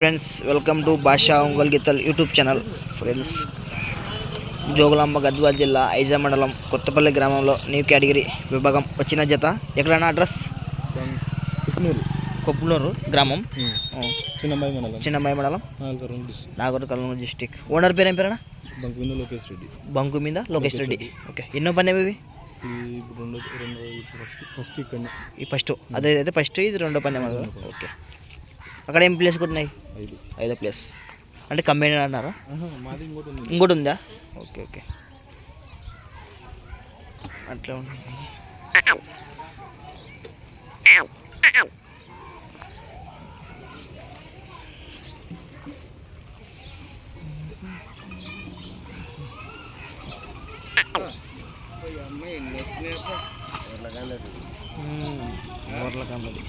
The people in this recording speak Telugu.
Friends welcome to Bhasha Ongole Geetal YouTube channel friends Jogulamba Gadwal జిల్లా ఐజా మండలం కొత్తపల్లి గ్రామంలో న్యూ కేటగిరీ విభాగం వచ్చిన జత ఎక్కడైనా అడ్రస్ కుట్నూరు కొప్పునూరు గ్రామం చిన్నమ్మాయి మండలం చిన్నమ్మాయి మండలం నాగూరు కర్నూలు డిస్టిక్ ఓనర్ పేరు ఏం పేరేనా బంకువింద లోకేష్ రెడ్డి బంకు మీద లోకేష్ రెడ్డి ఓకే ఎన్నో పని ఇవి? ఈ ఫస్ట్ అదే అయితే ఫస్ట్ ఇది రెండో పని ఓకే అక్కడ ఏం ప్లేస్ కూడా ఉన్నాయి ఐదు. ఐదో ప్లేస్ అంటే కంబైన్ అన్నారా? మాది ఇంకోటి ఉంది. ఇంకోటి ఉందా? Okay okay. అట్లా మ్మ్. ఊర్ల కామెడీ